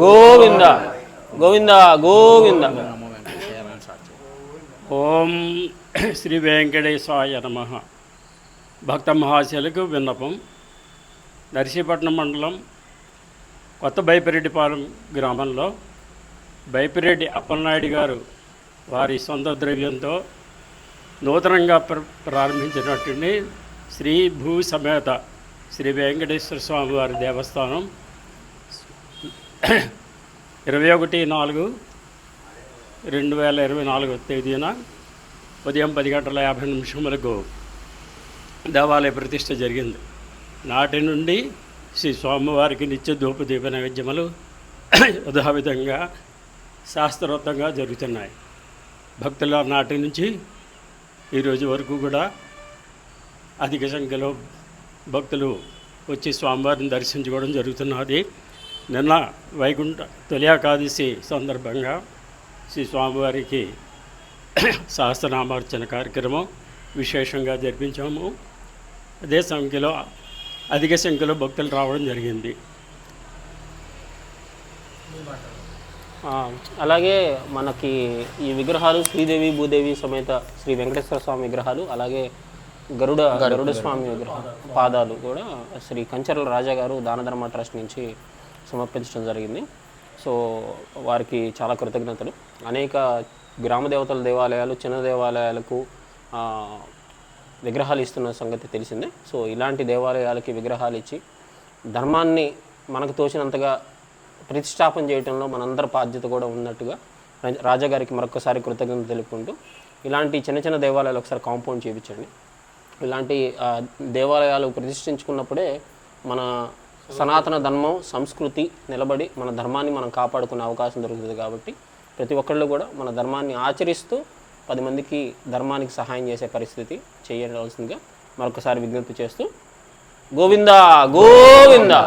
గోవింద గోవింద గోవింద. ఓం శ్రీ వెంకటేశాయ నమ. భక్త మహాశయులకు విన్నపం. నర్సీపట్నం మండలం కొత్త బైపిరెడ్డిపాలెం గ్రామంలో బైపిరెడ్డి అప్పలనాయుడు గారు వారి సొంత ద్రవ్యంతో నూతనంగా ప్ర ప్రారంభించినటువంటి శ్రీ భూ సమేత శ్రీ వెంకటేశ్వర స్వామి వారి దేవస్థానం ఇరవై ఒకటి నాలుగు రెండు వేల ఇరవై నాలుగో తేదీన ఉదయం పది గంటల యాభై నిమిషములకు దేవాలయ ప్రతిష్ట జరిగింది. నాటి నుండి శ్రీ స్వామివారికి నిత్య ధూపదీప నైవేద్యములు యథావిధంగా శాస్త్రోత్తంగా జరుగుతున్నాయి. భక్తుల నాటి నుంచి ఈరోజు వరకు కూడా అధిక సంఖ్యలో భక్తులు వచ్చి స్వామివారిని దర్శించుకోవడం జరుగుతున్నది. నిన్న వైకుంఠ తొలియాకాదశి సందర్భంగా శ్రీ స్వామివారికి సహస్రనామార్చన కార్యక్రమం విశేషంగా జరిపించాము. అదే సంఖ్యలో అధిక సంఖ్యలో భక్తులు రావడం జరిగింది. ఆ, అలాగే మనకి ఈ విగ్రహాలు శ్రీదేవి భూదేవి సమేత శ్రీ వెంకటేశ్వర స్వామి విగ్రహాలు అలాగే గరుడ గరుడ స్వామి విగ్రహం పాదాలు కూడా శ్రీ కంచర్ల రాజా గారు దాన ధర్మ ట్రస్ట్ నుంచి సమర్పించడం జరిగింది. సో వారికి చాలా కృతజ్ఞతలు. అనేక గ్రామ దేవతల దేవాలయాలు చిన్న దేవాలయాలకు విగ్రహాలు ఇస్తున్న సంగతి తెలిసిందే. సో ఇలాంటి దేవాలయాలకి విగ్రహాలు ఇచ్చి ధర్మాన్ని మనకు తోచినంతగా ప్రతిష్టాపన చేయడంలో మనందరి బాధ్యత కూడా ఉన్నట్టుగా రాజాగారికి మరొకసారి కృతజ్ఞత తెలుపుకుంటూ ఇలాంటి చిన్న చిన్న దేవాలయాలు ఒకసారి కాంపౌండ్ చేయించండి. ఇలాంటి దేవాలయాలు ప్రతిష్ఠించుకున్నప్పుడే మన సనాతన ధర్మం సంస్కృతి నిలబడి మన ధర్మాన్ని మనం కాపాడుకునే అవకాశం దొరుకుతుంది కాబట్టి ప్రతి ఒక్కళ్ళు కూడా మన ధర్మాన్ని ఆచరిస్తూ పది మందికి ధర్మానికి సహాయం చేసే పరిస్థితి చేయవలసిందిగా మరొకసారి విజ్ఞప్తి చేస్తూ గోవిందా గోవిందా!